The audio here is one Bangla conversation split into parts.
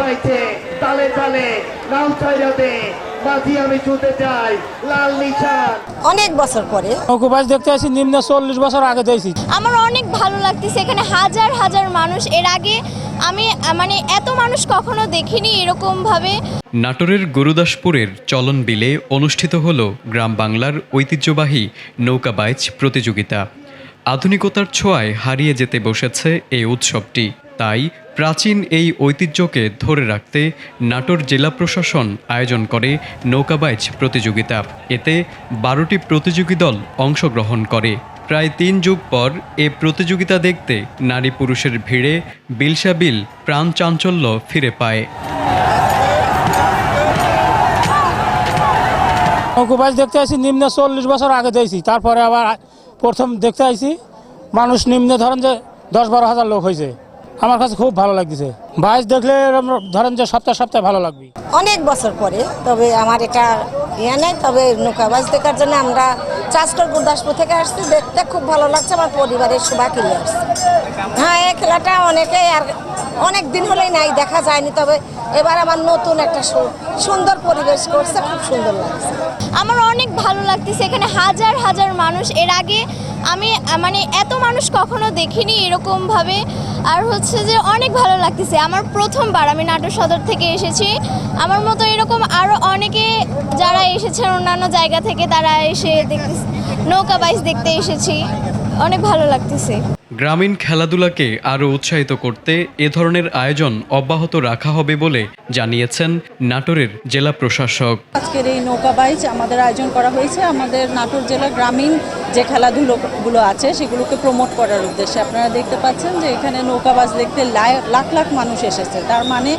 পাইছে তালে তালে নাম চাইরাতে মাঝি আমি ছুটে চাই। লাল নিশান। অনেক বছর পরে। দেখতে আসি নিম্ন চল্লিশ বছর আগে দেখছি। আমার অনেক ভালো লাগতেছে এখানে হাজার হাজার মানুষ। এর আগে আমি মানে এত মানুষ কখনো দেখিনি এরকম ভাবে নাটোরের গুরুদাসপুরের চলন বিলে অনুষ্ঠিত হল গ্রাম বাংলার ঐতিহ্যবাহী নৌকা বাইচ প্রতিযোগিতা। আধুনিকতার ছোঁয়ায় হারিয়ে যেতে বসেছে এই উৎসবটি। তাই প্রাচীন এই ঐতিহ্যকে ধরে রাখতে নাটোর জেলা প্রশাসন আয়োজন করে নৌকা বাইচ প্রতিযোগিতা। এতে বারোটি প্রতিযোগী দল অংশগ্রহণ করে। প্রায় তিন যুগ পর এ প্রতিযোগিতা দেখতে নারী পুরুষের ভিড়ে বিলসা বিল প্রাণ চাঞ্চল্য ফিরে পায়। নৌকোবাজ দেখতে আসি নিম্ন চল্লিশ বছর আগে দেখছি। তারপরে আবার প্রথম দেখতে আইছি, মানুষ নিম্নে ধরেন যে দশ বারো হাজার লোক হয়েছে আমার কাছে খুব ভালো লাগছে বাইশ দেখলে ধরেন যে সপ্তাহ সপ্তাহে ভালো লাগবে। অনেক বছর পরে, তবে আমার এটা ইয়ে নেই, তবে নৌকা বাইশ দেখার জন্য আমরা চাষকর গুরদাসপুর থেকে আসছি, দেখতে খুব ভালো লাগছে, আমার পরিবারের সবাই কিনে আসছে। হ্যাঁ এই খেলাটা অনেকেই আর অনেক দিন হলেই নাই, দেখা যায়নি, তবে এবার আমার নতুন একটা সুন্দর পরিবেশ করছে, খুব সুন্দর লাগছে। আমার অনেক ভালো লাগতেছে, এখানে হাজার হাজার মানুষ। এর আগে আমি মানে এত মানুষ কখনো দেখিনি এরকম ভাবে আর হচ্ছে যে অনেক ভালো লাগতেছে, আমার প্রথমবার আমি নাটোর সদর থেকে এসেছি। আমার মতো এরকম আরও অনেকে যারা এসেছেন অন্যান্য জায়গা থেকে তারা এসে দেখতে নৌকা বাইস দেখতে এসেছি। অনেক ভালো লাগতেছে। গ্রামীণ খেলাধুলাকে আরও উৎসাহিত করতে এ ধরনের আয়োজন অব্যাহত রাখা হবে বলে জানিয়েছেন নাটোরের জেলা প্রশাসক। আজকের এই নৌকা বাইচ আমাদের আয়োজন করা হয়েছে। আমাদের নাটোর জেলা গ্রামীণ যে খেলাধুলোগুলো আছে, সেগুলোকে প্রমোট করার উদ্দেশ্যে। আপনারা দেখতে পাচ্ছেন যে এখানে নৌকা নৌকাবাজ দেখতে লাখ লাখ মানুষ এসেছে। তার মানে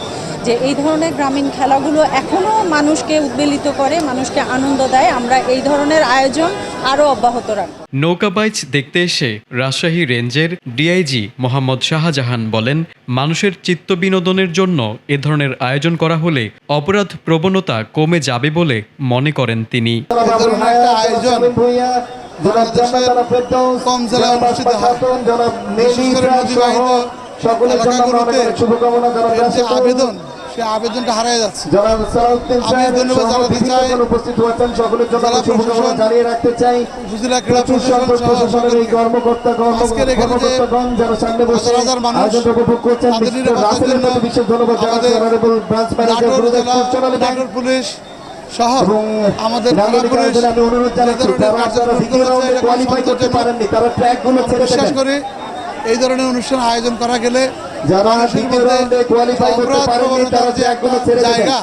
যে এই ধরনের গ্রামীণ খেলাগুলো এখনও মানুষকে উদ্বেলিত করে মানুষকে আনন্দ দেয়। আমরা এই ধরনের আয়োজন আরও অব্যাহত রাখব। নৌকা বাইচ দেখতে এসে রাজশাহী রেঞ্জের ডিআইজি মোহাম্মদ শাহজাহান বলেন মানুষের চিত্ত বিনোদনের জন্য এ ধরনের আয়োজন করা হলে অপরাধ প্রবণতা কমে যাবে বলে মনে করেন তিনি। ধরনের একটা আয়োজন কম জেলায় অনুষ্ঠিত হয় বিশেষ করে নদীবাহিত এলাকাগুলোতে এর যে আবেদন সে আবেদনটা হারিয়ে যাচ্ছে। আমি ধন্যবাদ জানাতে চাই। জেলা প্রশাসন উপজেলা ক্রীড়া প্রশাসন সহ সকলকে। আজকের এখানে যে হাজার হাজার মানুষ তাদের নিরাপত্তার জন্য আমাদের নাটোর জেলা নাটোর পুলিশ সহ আমাদের থানা পুলিশ যে ধরনের কার্যক্রম করেছে মানুষের জন্য আমরা বিশ্বাস করি এই ধরনের অনুষ্ঠান আয়োজন করা গেলে মানুষের মধ্যে অপরাধ প্রবণতার যে একটা জায়গা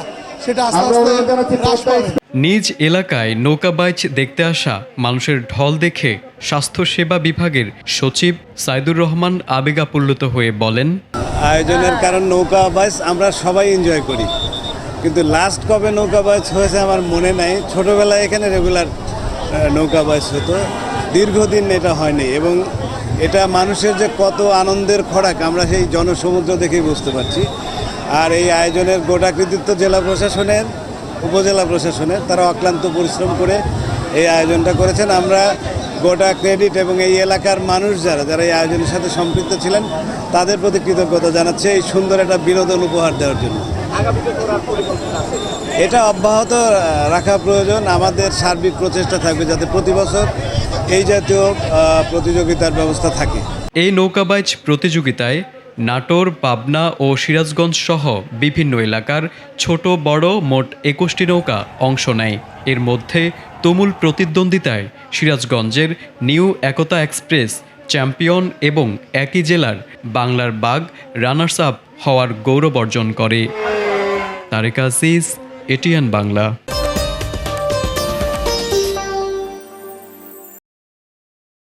সেটা আস্তে আস্তে হ্রাস পাবে নিজ এলাকায় নৌকা বাইচ দেখতে আসা মানুষের ঢল দেখে স্বাস্থ্যসেবা বিভাগের সচিব সাইদুর রহমান আবেগাপ্লুত হয়ে বলেন আয়োজনের কারণ নৌকা বাইচ আমরা সবাই এনজয় করি। কিন্তু লাস্ট কবে নৌকা বাইচ হয়েছে আমার মনে নাই। ছোটবেলায় এখানে রেগুলার নৌকা বাইচ হতো। দীর্ঘদিন এটা হয়নি এবং এটা মানুষের যে কত আনন্দের খোরাক, আমরা সেই জনসমুদ্র দেখেই বুঝতে পারছি। আর এই আয়োজনের গোটা কৃতিত্ব জেলা প্রশাসনের, উপজেলা প্রশাসনের, তারা অক্লান্ত পরিশ্রম করে এই আয়োজনটা করেছেন। আমরা গোটা ক্রেডিট এবং এই এলাকার মানুষ যারা যারা এই আয়োজনের সাথে সম্পৃক্ত ছিলেন, তাদের প্রতি কৃতজ্ঞতা জানাচ্ছে এই সুন্দর একটা বিনোদন উপহার দেওয়ার জন্য। এটা অব্যাহত রাখা প্রয়োজন। আমাদের সার্বিক প্রচেষ্টা থাকবে যাতে প্রতি বছর এই জাতীয় প্রতিযোগিতার ব্যবস্থা থাকে। এই নৌকা বাইচ প্রতিযোগিতায় নাটোর পাবনা ও সিরাজগঞ্জ সহ বিভিন্ন এলাকার ছোট বড় মোট একুশটি নৌকা অংশ নেয়। এর মধ্যে তুমুল প্রতিদ্বন্দ্বিতায় সিরাজগঞ্জের নিউ একতা এক্সপ্রেস চ্যাম্পিয়ন এবং একই জেলার বাংলার বাঘ রানার্স আপ হওয়ার গৌরব অর্জন করে। তারেক আজিজ এটিএন বাংলা।